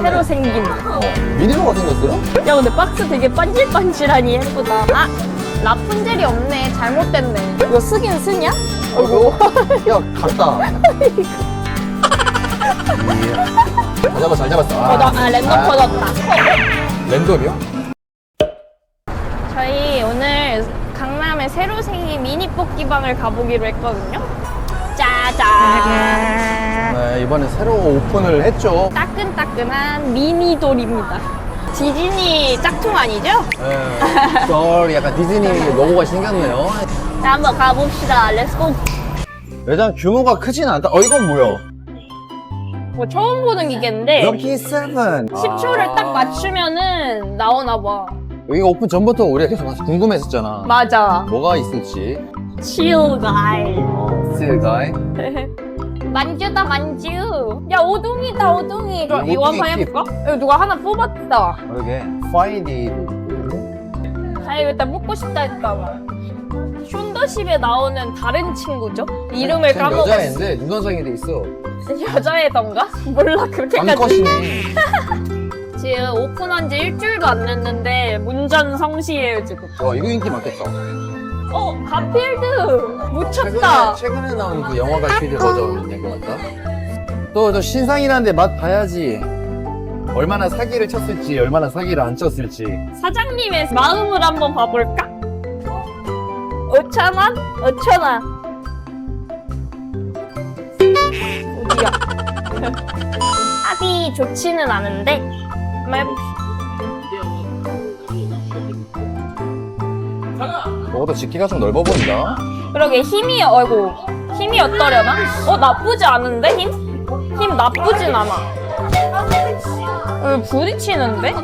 새로 생긴. 미니로가 생겼어요? 야 근데 박스 되게 반질반질하니 예쁘다. 아 라푼젤이 없네. 잘못됐네. 이거 쓰긴 쓰냐? 어이구. 야, 갔다. 잘 잡았어, 잘 잡았어. 터져, 아 랜덤 아, 터졌다. 랜덤이요? 저희 오늘 강남에 새로 생긴 미니 뽑기방을 가보기로 했거든요. 짜잔. 네, 이번에 새로 오픈을 했죠. 따끈따끈한 미니 돌입니다. 디즈니 짝퉁 아니죠? 네. 썰 약간 디즈니 로고가 생겼네요. 자 한번 가봅시다. 렛츠고. 매장 규모가 크진 않다. 어, 이건 뭐야? 뭐 처음 보는 기계인데 럭키 세븐. 10초를 딱 맞추면은 나오나 봐. 여기가 오픈 전부터 우리가 계속 궁금했었잖아. 맞아. 뭐가 있을지. guy. 어, 스틸 가이. 만주다 만주. 야 오둥이다 오둥이. 이거, 이거 한번 킵. 해볼까? 이거 누가 하나 뽑았다. 그러게. 파이디. 아 이거 일단 뽑고 싶다 했다 봐. 숀더십에 나오는 다른 친구죠? 이름을 까먹었어. 여자애인데 눈화장이 돼 있어. 여자애던가? 몰라 그렇게까지. 암컷이네. 지금 오픈한 지 일주일도 안 됐는데 문전 성시해요 지금. 와, 이거 인기 많겠다. 어 가필드 묻혔다. 최근에, 최근에 나온 그 영화 갈피드 버전인 것 같다. 또 저 신상이라는데 맛 봐야지. 얼마나 사기를 쳤을지, 얼마나 사기를 안 쳤을지. 사장님의 마음을 한번 봐볼까? 5천 원? 5천 원. 어디야? 합이 좋지는 않은데 한번 해봅시다. 저것도 집기가 좀 넓어 보인다. 그러게 힘이 어이구 힘이 어떠려나? 어 나쁘지 않은데 힘? 힘 나쁘진 않아. 어, 부딪히는데?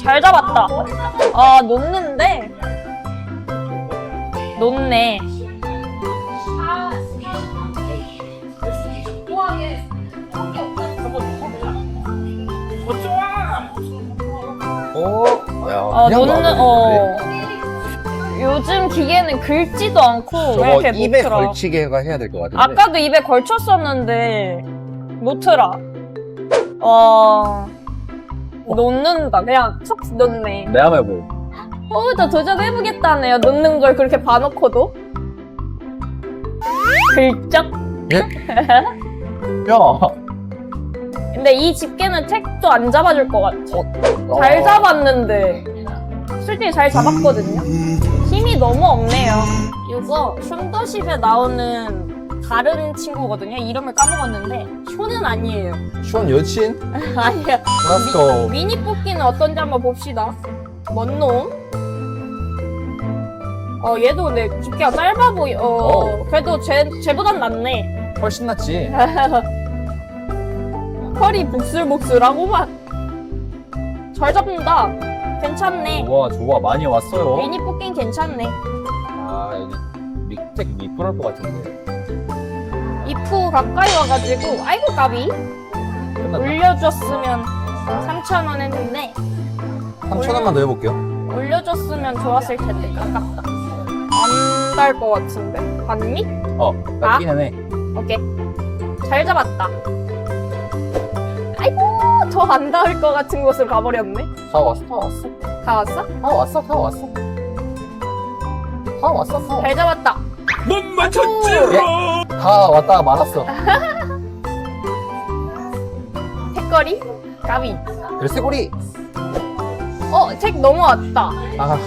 잘 잡았다. 아 놓는데 놓네. 오, 야, 어 그냥 놓는 놔버리는데? 어. 요즘 기계는 긁지도 않고 왜 저거 이렇게 입에 놓더라. 걸치게가 해야 될 것 같은데. 아까도 입에 걸쳤었는데 놓더라. 어 놓는다. 그냥 툭 놓네. 내 한번 해보. 어, 저 도전해보겠다네요. 놓는 걸 그렇게 봐놓고도. 긁적. 예? 야, 근데 이 집게는 택도 안 잡아줄 것 같아. 어. 잘 잡았는데. 솔직히 잘 잡았거든요. 힘이 너무 없네요. 이거 숀더십에 나오는 다른 친구거든요. 이름을 까먹었는데 쇼는 아니에요. 시원 여친? 아니야. 렛츠고. 미니 뽑기는 어떤지 한번 봅시다. 뭔 놈? 어 얘도 근데 집게가 짧아 보여. 어, 어. 그래도 쟤 쟤보단 낫네. 훨씬 낫지. 털이 복슬복슬하고만. 잘 잡는다. 괜찮네. 좋아, 좋아. 많이 왔어요. 미니 뽑기는 괜찮네. 아, 여기 믹텍 미프럴 것 같은데. 이프 가까이 와가지고 아이고 까비 끝났다. 올려줬으면 3천 원 했는데 3천 원만 더 해볼게요. 올려줬으면 좋았을 텐데 아깝다. 안달것 같은데 반미? 어, 낫기는 해. 오케이. 잘 잡았다. 더 안 닿을 것 같은 곳으로 가버렸네. 다 왔어, 다 왔어. 다 왔어? 다 왔어, 다 왔어. 다 왔어, 다 왔어. 잘 잡았다. 못 맞췄지? 예. 다 왔다가 말았어. 택거리? 가비. 글쎄고리. 어, 책 넘어왔다. 아,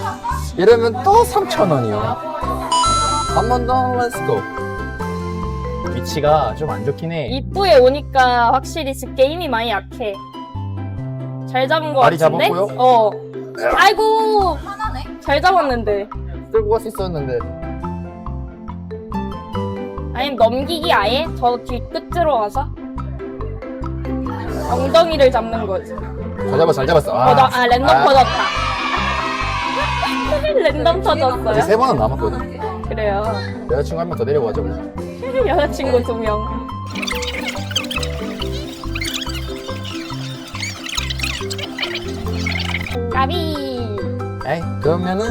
이러면 또 3천 원이요. 한 번 더, 렛츠고. 위치가 좀 안 좋긴 해. 입구에 오니까 확실히 집게 힘이 많이 약해. 잘 잡은 것 많이 같은데? 잡았고요? 어. 아이고. 잘 잡았는데. 끌고 갈 수 있었는데. 아니면 넘기기 아예? 저 뒤 끝으로 와서? 엉덩이를 잡는 거지. 잘 잡았어, 잘 잡았어. 어, 나, 아, 랜덤 아, 터졌다. 랜덤 아직 터졌어요? 세 번은 남았거든. 그래요. 여자친구 한 명 더 데리고 가자, 우리. 여자친구 두 명. 까비. 에이, 그러면은,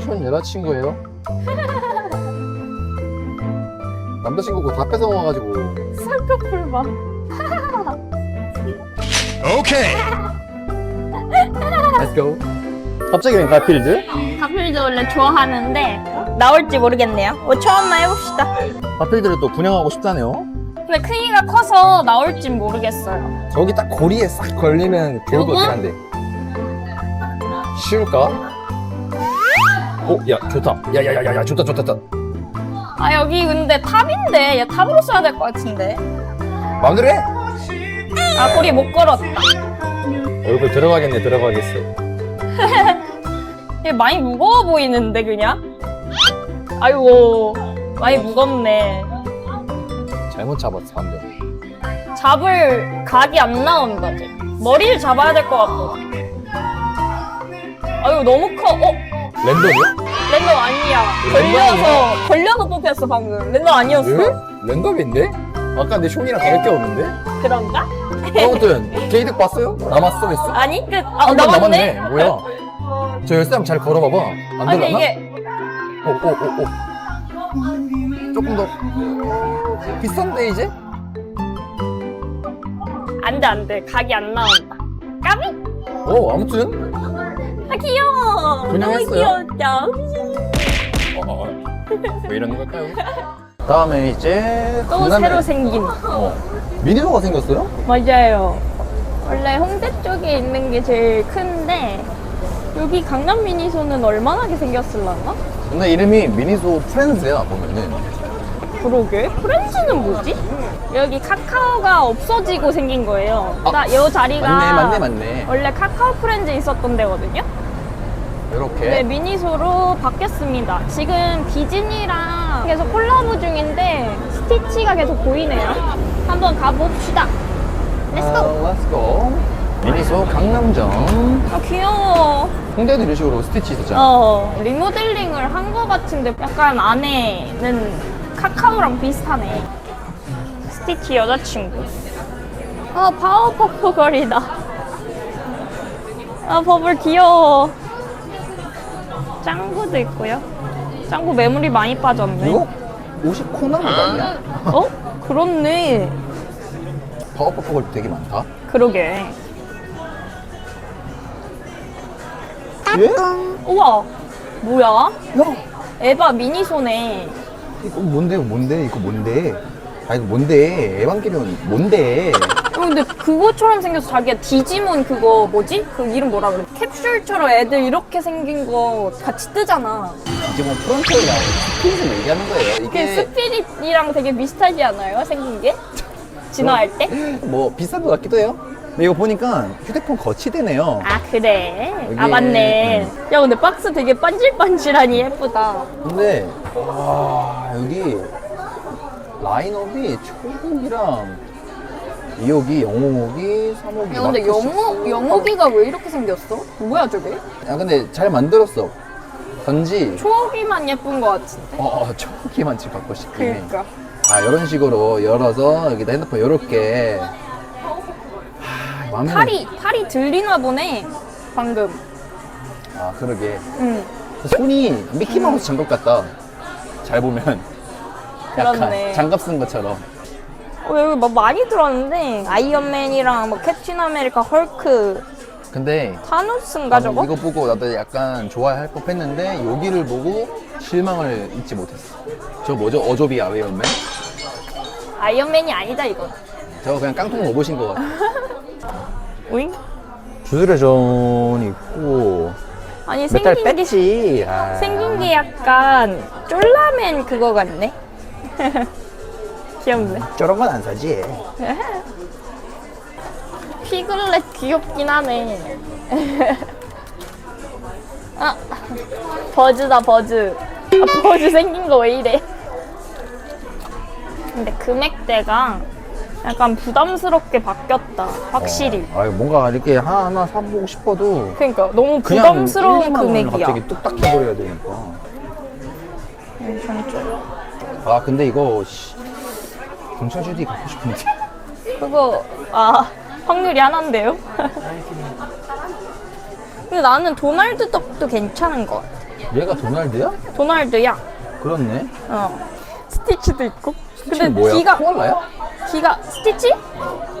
전 여자친구예요. 남자친구고 다 뺏어 먹어가지고. 쌍꺼풀 봐. Okay. Let's go. 갑자기 웬 가필드? 가필도 원래 좋아하는데 나올지 모르겠네요. 5초만만 해봅시다. 가필드를 또 분양하고 싶다네요. 근데 크기가 커서 나올진 모르겠어요. 저기 딱 고리에 싹 걸리면 좋을 것? 같긴 한데. 쉬울까? 오, 야, 좋다. 야, 야, 야, 야, 야, 좋다, 좋다, 좋다. 아 여기 근데 탑인데 얘 탑으로 써야 될 것 같은데. 마늘에? 아 꼬리 못 걸었다. 얼굴 들어가겠네, 들어가겠어. 얘 많이 무거워 보이는데 그냥? 아이고 많이 무겁네. 잘못 잡았어, 방금. 잡을 각이 안 나온다 쟤. 머리를 잡아야 될 것 같고. 아유 너무 커. 어? 랜덤이야? 랜덤 아니야. 걸려서 걸려서 뽑혔어 방금. 랜덤 아니었어? 왜? 랜덤인데? 아까 내 숑이랑 다를 게 없는데? 그런가? 아무튼 게이득 봤어요? 남았어 했어? 아니 끝. 아 한번 남았네. 남았네. 뭐야? 저 열쇠 한번 잘 걸어봐봐. 안 아니? 이게 오, 오, 오, 오. 조금 더 비싼데 이제? 안돼 안돼 각이 안 나온다. 까비? 오, 아무튼 아 귀여워. 너무 분양했어요? 귀엽다. 어. 왜 이러는 걸까요? 다음에 이제 또 강남에- 새로 생긴. 어. 미니소가 생겼어요? 맞아요. 원래 홍대 쪽에 있는 게 제일 큰데 여기 강남 미니소는 얼마나게 생겼을라나? 근데 이름이 미니소 프렌즈야 보면은 그러게 프렌즈는 뭐지? 여기 카카오가 없어지고 생긴 거예요. 아, 나 이 자리가 맞네 맞네 맞네 원래 카카오 프렌즈 있었던 데거든요. 이렇게 네 미니소로 바뀌었습니다. 지금 디즈니랑 계속 콜라보 중인데 스티치가 계속 보이네요. 한번 가봅시다. 렛츠고. 아, Let's go 미니소 강남점 아 귀여워. 홍대도 이런 식으로 스티치 있었잖아 어, 리모델링을 한 거 같은데 약간 안에는 카카오랑 비슷하네. 스티치 여자친구. 아, 파워퍼프 거리다. 아, 버블 귀여워. 짱구도 있고요. 짱구 매물이 많이 빠졌네. 이거? 옷이 코난 거 아니야? 어? 그렇네. 파워퍼프가 되게 많다 그러게. 예? 우와, 뭐야? 야 에바 미니소네. 이거 뭔데 뭔데 이거 뭔데 아 이거 뭔데 에반게리온 뭔데 어, 근데 그거처럼 생겨서 자기가 디지몬 그거 뭐지? 그 이름 뭐라 그래? 캡슐처럼 애들 이렇게 생긴 거 같이 뜨잖아. 이제 뭐 프론트랑 스피릿을 얘기하는 거예요 그 이게 스피릿이랑 되게 비슷하지 않아요? 생긴 게? 진화할 때? 뭐 비싼 것 같기도 해요 근데 이거 보니까 휴대폰 거치대네요 아 그래? 아 여기에, 맞네. 음. 야 근데 박스 되게 반질반질하니 예쁘다. 근데 와 여기 라인업이 초록이랑 2호기, 0호기, 3호기 야 근데 영어 영어기가 왜 이렇게 생겼어? 뭐야 저게? 야 근데 잘 만들었어 단지 초기만 예쁜 거 같은데. 어, 어 초록이만 지금 갖고 싶긴 해 그니까. 아 이런 식으로 열어서 여기다 핸드폰 이렇게 하, 마음에 팔이 팔이 들리나 보네. 방금. 아 그러게 응. 손이 미키마우스 장갑 같다 잘 보면 약간 그렇네. 장갑 쓴 것처럼 어, 여기 뭐 많이 들었는데 아이언맨이랑 뭐 캡틴 아메리카 헐크 근데 타노스인가 저거? 아, 이거 보고 나도 약간 좋아할 법 했는데 여기를 보고 실망을 잊지 못했어 저 뭐죠? 어조비 아웨이언맨? 아이언맨이 아니다 이거. 저거 그냥 깡통 로봇인 것 같아 오잉? 주술의 전이 있고 아니 메탈 생긴 게 뺐지 아. 생긴 게 약간 쫄라맨 그거 같네. 귀엽네. 저런 건 안 사지 피글렛 귀엽긴 하네. 아 버즈다 버즈. 아, 버즈 생긴 거 왜 이래? 근데 금액대가 약간 부담스럽게 바뀌었다. 확실히. 어, 아 뭔가 이렇게 하나하나 사보고 싶어도 그러니까 너무 그냥 부담스러운 1, 2만 원을 금액이야. 갑자기 뚝딱 해버려야 되니까 괜찮죠? 아 근데 이거 씨, 경찰 주디 갖고 싶은데 그거 아 확률이 하나인데요? 근데 나는 도날드 덕도 괜찮은 것 같아. 얘가 도날드야? 도날드야. 그렇네 어. 스티치도 있고. 근데 뭐야? 귀가 코알라야? 귀가 스티치?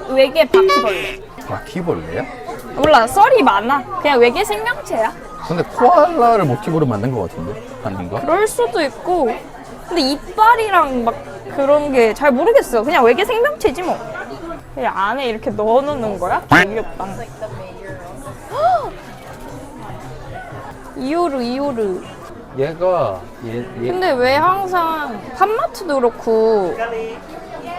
외계 바퀴벌레. 바퀴벌레야? 몰라 썰이 많아. 그냥 외계 생명체야. 근데 코알라를 모티브로 만든 것 같은데? 아닌가? 그럴 수도 있고. 근데 이빨이랑 막 그런 게 잘 모르겠어. 그냥 외계 생명체지 뭐. 그냥 안에 이렇게 넣어놓는 거야? 귀엽다. 헉! 이오르 이오르. 얘가 얘, 얘 근데 왜 항상 팜마트도 그렇고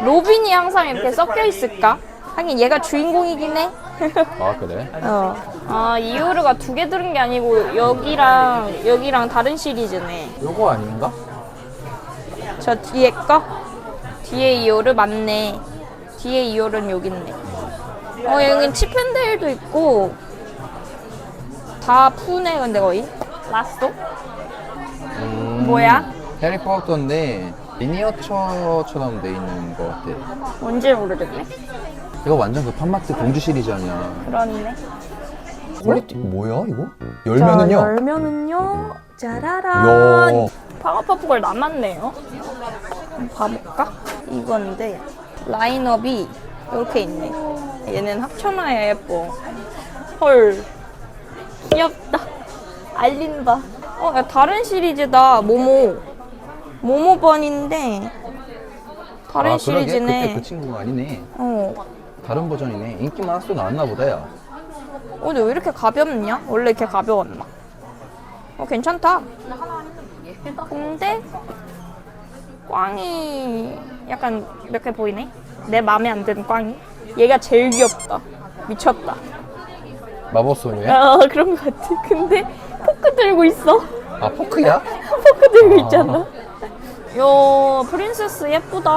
로빈이 항상 이렇게 섞여 있을까? 하긴 얘가 주인공이긴 해. 아 그래? 어. 아 이오르가 두 개 들은 게 아니고 여기랑 여기랑 다른 시리즈네. 요거 아닌가? 저 뒤에 거? 뒤에 이오르 맞네. 뒤에 이오르는 여기 있네. 어 여긴 치펜데일도 있고 다 푸네 근데 거의. 라스토? 음, 뭐야? 해리포터인데 미니어처처럼 돼 있는 것 같아 뭔지 모르겠네. 이거 완전 그 팜마트 공주 시리즈 아니야 그렇네. 퀄리티 뭐야 이거? 자, 열면은요? 열면은요. 짜라란. 야 파워퍼프걸 남았네요. 봐볼까? 이건데 라인업이 이렇게 있네. 얘는 합쳐놔야 예뻐. 헐, 귀엽다. 알린다. 어, 야, 다른 시리즈다. 모모. 모모번인데 다른 아? 시리즈네. 그때 그 친구가 아니네 어. 다른 버전이네 인기 많았어 나왔나 보다 야 어, 근데 왜 이렇게 가볍냐? 원래 이렇게 가벼웠나? 어, 괜찮다. 근데 꽝이 약간 이렇게 보이네? 내 맘에 안 드는 꽝이. 얘가 제일 귀엽다. 미쳤다. 마법소녀야? 아, 그런 것 같아. 근데 포크 들고 있어. 아 포크야? 포크 들고 있잖아. 요, 프린세스 예쁘다.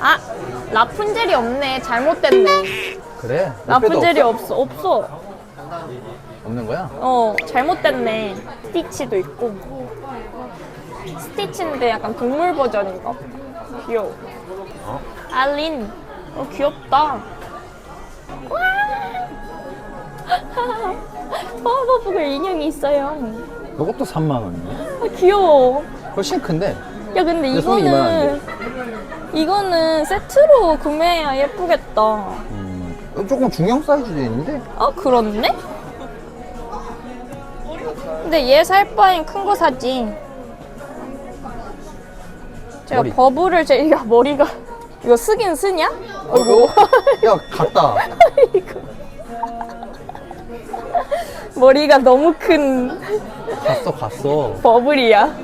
아, 라푼젤이 없네. 잘못됐네. 그래? 라푼젤이 옆에도 없어. 없어. 없- 없는 거야? 어, 잘못됐네. 스티치도 있고. 스티치인데 약간 동물 버전인가? 귀여워. 알린. 어, 귀엽다. 와! 파워버블 인형이 있어요. 이것도 3만 원이네 아, 귀여워. 훨씬 큰데 야, 근데 근데 손이 이거는, 이거는 세트로 구매해야 예쁘겠다. 음, 조금 중형 사이즈도 있는데 아, 그렇네? 근데 얘 살 바엔 큰 거 사지. 제가 머리. 버블을 제, 야, 머리가. 이거 쓰긴 쓰냐? 어이구. 야 같다 이거. 머리가 너무 큰 갔어 갔어 버블이야.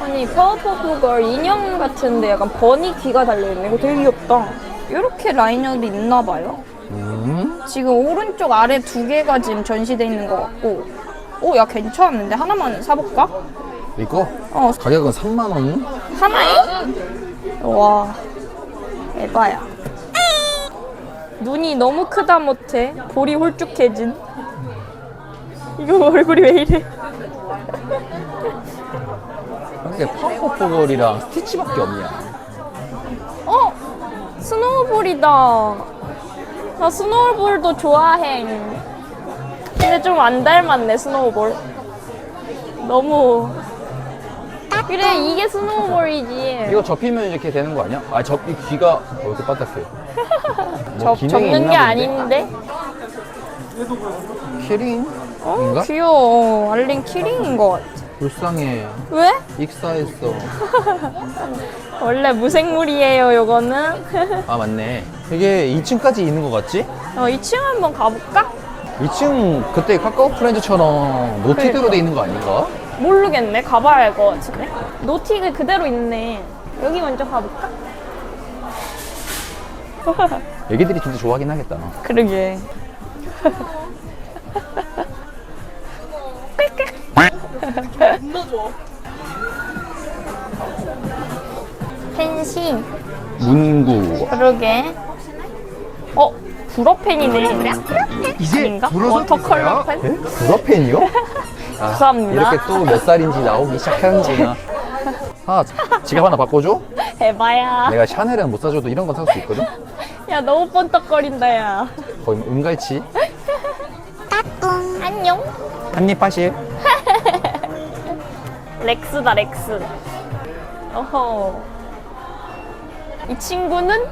아니, 파워퍼프걸 인형 같은데 약간 버니 귀가 달려있네. 이거 되게 귀엽다. 이렇게 라인업이 있나 봐요. 음? 지금 오른쪽 아래 두 개가 지금 전시돼 있는 것 같고 오 야 괜찮은데 하나만 사볼까? 이거? 어 가격은 3만 원? 하나에? 와 에바야 눈이 너무 크다 못해 볼이 홀쭉해진 이거 얼굴이 왜 이래 이게 파워포 볼이랑 스티치밖에 없냐 어 스노우볼이다 나 스노우볼도 좋아해 근데 좀 안 닮았네 스노우볼 너무 그래 이게 스노우볼이지 이거 접히면 이렇게 되는 거 아니야? 아 접, 이 귀가 왜 이렇게 바닥해 뭐 접, 기능이 접는 있나 게 본데? 아닌데 키링? 어 인가? 귀여워 알린 키링인 것 같아 불쌍해 왜? 익사했어 원래 무생물이에요 요거는 아 맞네 이게 2층까지 있는 거 같지? 어 2층 한번 가볼까? 2층 그때 카카오 프렌즈처럼 노티드로 그러니까. 돼 있는 거 아닌가? 모르겠네 가봐야 할것 같은데 노티가 그대로 있네 여기 먼저 가볼까? 애기들이 진짜 좋아하긴 하겠다 그러게. 펜시. 문구 그러게. 어, 불어펜이네. 아닌가? 워터컬러 펜? 에? 불어펜이요? 아, 감사합니다. 이렇게 또 몇 살인지 나오기 시작하는구나 아 지갑 하나 바꿔줘? 해봐야. 내가 샤넬은 못 사줘도 이런 건 살 수 있거든? 야, 너무 번떡거린다, 야. 거의 은갈치 안녕. 한입 하실? 렉스다, 렉스. 어허. 이 친구는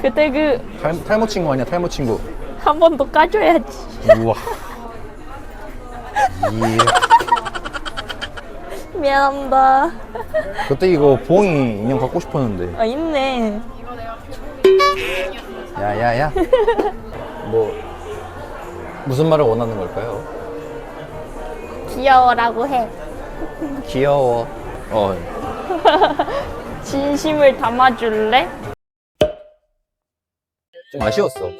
그때 그 탈, 탈모 친구 아니야 탈모 친구 한 번 더 까줘야지. 우와 이 미안합니다. 그때 이거 봉이 인형 갖고 싶었는데 아 있네. 야야야 뭐 무슨 말을 원하는 걸까요? 귀여워라고 해. 귀여워 어 진심을 담아줄래? 좀 아쉬웠어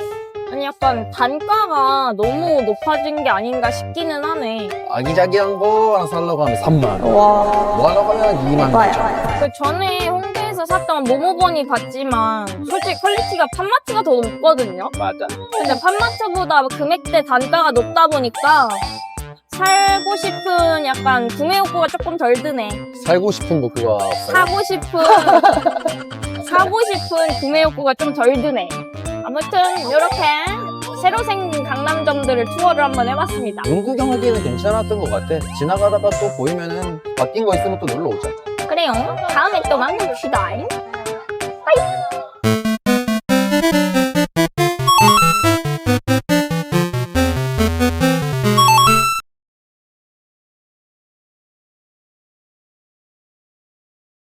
아니 약간 단가가 너무 높아진 게 아닌가 싶기는 하네. 아기자기한 거 하나 살려고 하면 3만 원 와. 뭐 하려고 하면 2만 9천 그 전에 홍대에서 샀던 모모버니 봤지만 솔직히 퀄리티가 판마트가 더 높거든요. 맞아 근데 판마트보다 금액대 단가가 높다 보니까 살고 싶은 약간 구매 욕구가 조금 덜 드네. 살고 싶은 거 그거 없어요? 사고 싶은 사고 싶은 구매 욕구가 좀 덜 드네. 아무튼 이렇게 새로 생긴 강남점들을 투어를 한번 해봤습니다. 눈 구경하기에는 괜찮았던 것 같아 지나가다가 또 보이면은 바뀐 거 있으면 또 놀러 오자 그래요. 다음에 또 만납시다.